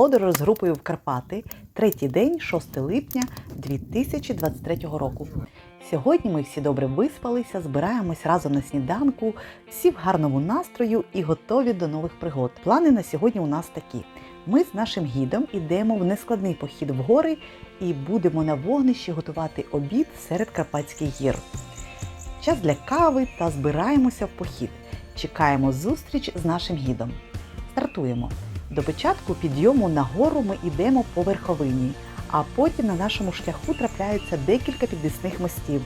подорож з групою в Карпати, третій день, 6 липня 2023 року. Сьогодні ми всі добре виспалися, збираємось разом на сніданку, всі в гарному настрою і готові до нових пригод. Плани на сьогодні у нас такі: ми з нашим гідом йдемо в нескладний похід в гори і будемо на вогнищі готувати обід серед Карпатських гір. Час для кави та збираємося в похід. Чекаємо зустріч з нашим гідом. Стартуємо. До початку підйому на гору ми йдемо по верховині, а потім на нашому шляху трапляються декілька підвісних мостів.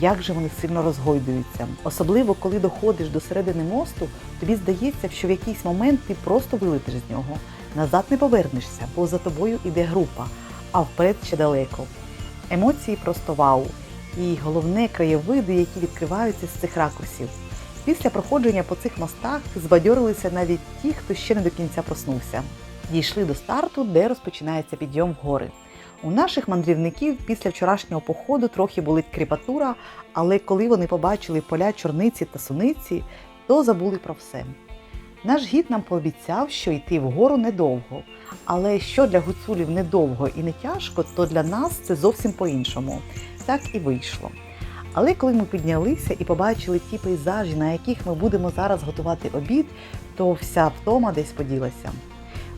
Як же вони сильно розгойдуються. Особливо, коли доходиш до середини мосту, тобі здається, що в якийсь момент ти просто вилетиш з нього. Назад не повернешся, бо за тобою іде група, а вперед ще далеко. Емоції просто вау. І головне краєвиди, які відкриваються з цих ракурсів. Після проходження по цих мостах збадьорилися навіть ті, хто ще не до кінця проснувся. Дійшли до старту, де розпочинається підйом в гори. У наших мандрівників після вчорашнього походу трохи болить кріпатура, але коли вони побачили поля чорниці та суниці, то забули про все. Наш гід нам пообіцяв, що йти вгору недовго. Але що для гуцулів недовго і не тяжко, то для нас це зовсім по-іншому. Так і вийшло. Але коли ми піднялися і побачили ті пейзажі, на яких ми будемо зараз готувати обід, то вся втома десь поділася.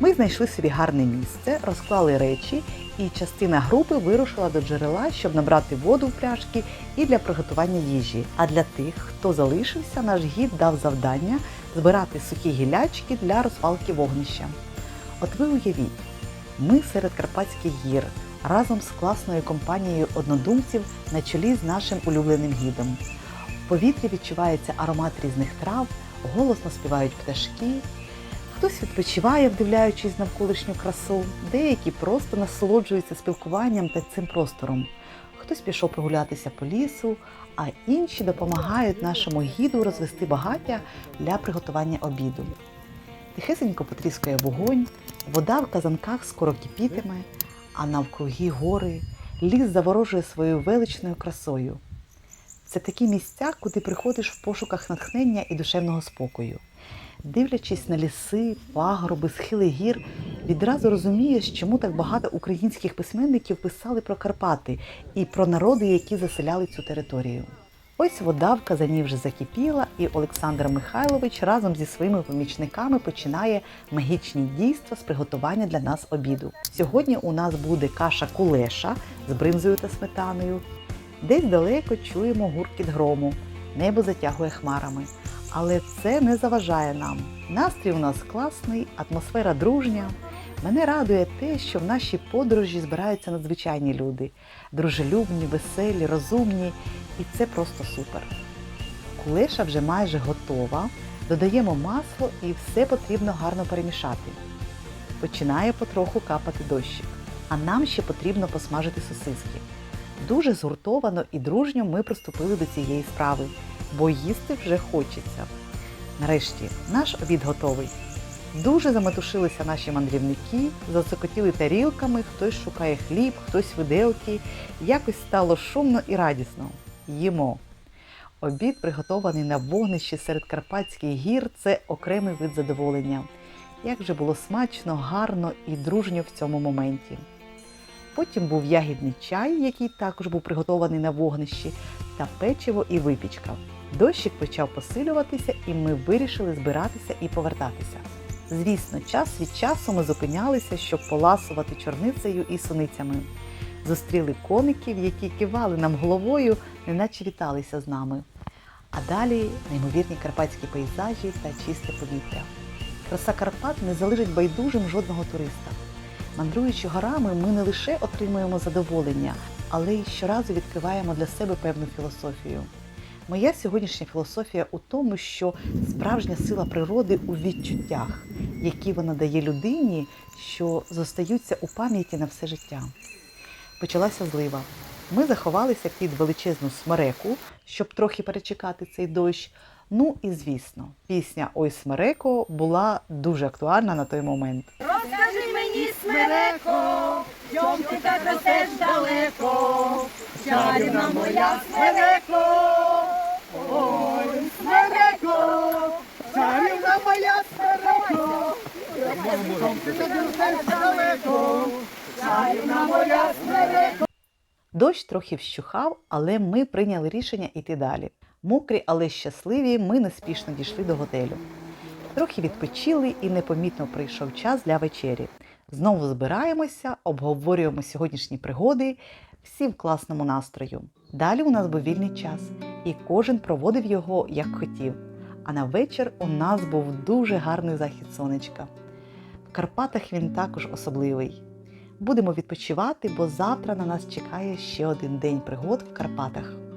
Ми знайшли собі гарне місце, розклали речі, і частина групи вирушила до джерела, щоб набрати воду в пляшки і для приготування їжі. А для тих, хто залишився, наш гід дав завдання збирати сухі гілячки для розпалки вогнища. От ви уявіть, ми серед Карпатських гір разом з класною компанією однодумців на чолі з нашим улюбленим гідом. В повітрі відчувається аромат різних трав, голосно співають пташки. Хтось відпочиває, вдивляючись навколишню красу, деякі просто насолоджуються спілкуванням та цим простором. Хтось пішов прогулятися по лісу, а інші допомагають нашому гіду розвести багаття для приготування обіду. Тихесенько потріскає вогонь, вода в казанках скоро кипітиме, а навкруги гори, ліс заворожує своєю величною красою. Це такі місця, куди приходиш в пошуках натхнення і душевного спокою. Дивлячись на ліси, пагорби, схили гір, відразу розумієш, чому так багато українських письменників писали про Карпати і про народи, які заселяли цю територію. Ось вода в казані вже закипіла, і Олександр Михайлович разом зі своїми помічниками починає магічні дійства з приготування для нас обіду. Сьогодні у нас буде каша кулеша з бринзою та сметаною. Десь далеко чуємо гуркіт грому, небо затягує хмарами. Але це не заважає нам. Настрій у нас класний, атмосфера дружня. Мене радує те, що в нашій подорожі збираються надзвичайні люди, дружелюбні, веселі, розумні, і це просто супер. Кулеша вже майже готова. Додаємо масло і все потрібно гарно перемішати. Починає потроху капати дощик, а нам ще потрібно посмажити сосиски. Дуже згуртовано і дружньо ми приступили до цієї справи, бо їсти вже хочеться. Нарешті наш обід готовий. Дуже заметушилися наші мандрівники, зацокотіли тарілками, хтось шукає хліб, хтось виделки. Якось стало шумно і радісно. Їмо. Обід, приготований на вогнищі серед Карпатських гір, це окремий вид задоволення. Як же було смачно, гарно і дружньо в цьому моменті. Потім був ягідний чай, який також був приготований на вогнищі, та печиво і випічка. Дощик почав посилюватися, і ми вирішили збиратися і повертатися. Звісно, час від часу ми зупинялися, щоб поласувати чорницею і суницями. Зустріли коників, які кивали нам головою, неначе віталися з нами. А далі неймовірні карпатські пейзажі та чисте повітря. Краса Карпат не залежить байдужим жодного туриста. Мандруючи горами, ми не лише отримуємо задоволення, але й щоразу відкриваємо для себе певну філософію. Моя сьогоднішня філософія у тому, що справжня сила природи у відчуттях, які вона дає людині, що зостаються у пам'яті на все життя. Почалася злива. Ми заховалися під величезну смереку, щоб трохи перечекати цей дощ. Ну і звісно, пісня Ой Смереко була дуже актуальна на той момент. Розкажи мені, смереко, чом ти так ростеш далеко, чарівна моя смереко, ой, смереко, чарівна моя смереко, Тьомки так ростеш далеко, чарівна моя смереко. Дощ трохи вщухав, але ми прийняли рішення йти далі. Мокрі, але щасливі, ми неспішно дійшли до готелю. Трохи відпочили і непомітно прийшов час для вечері. Знову збираємося, обговорюємо сьогоднішні пригоди, всі в класному настрою. Далі у нас був вільний час, і кожен проводив його як хотів. А на вечір у нас був дуже гарний захід сонечка. Карпатах він також особливий. Будемо відпочивати, бо завтра на нас чекає ще один день пригод в Карпатах.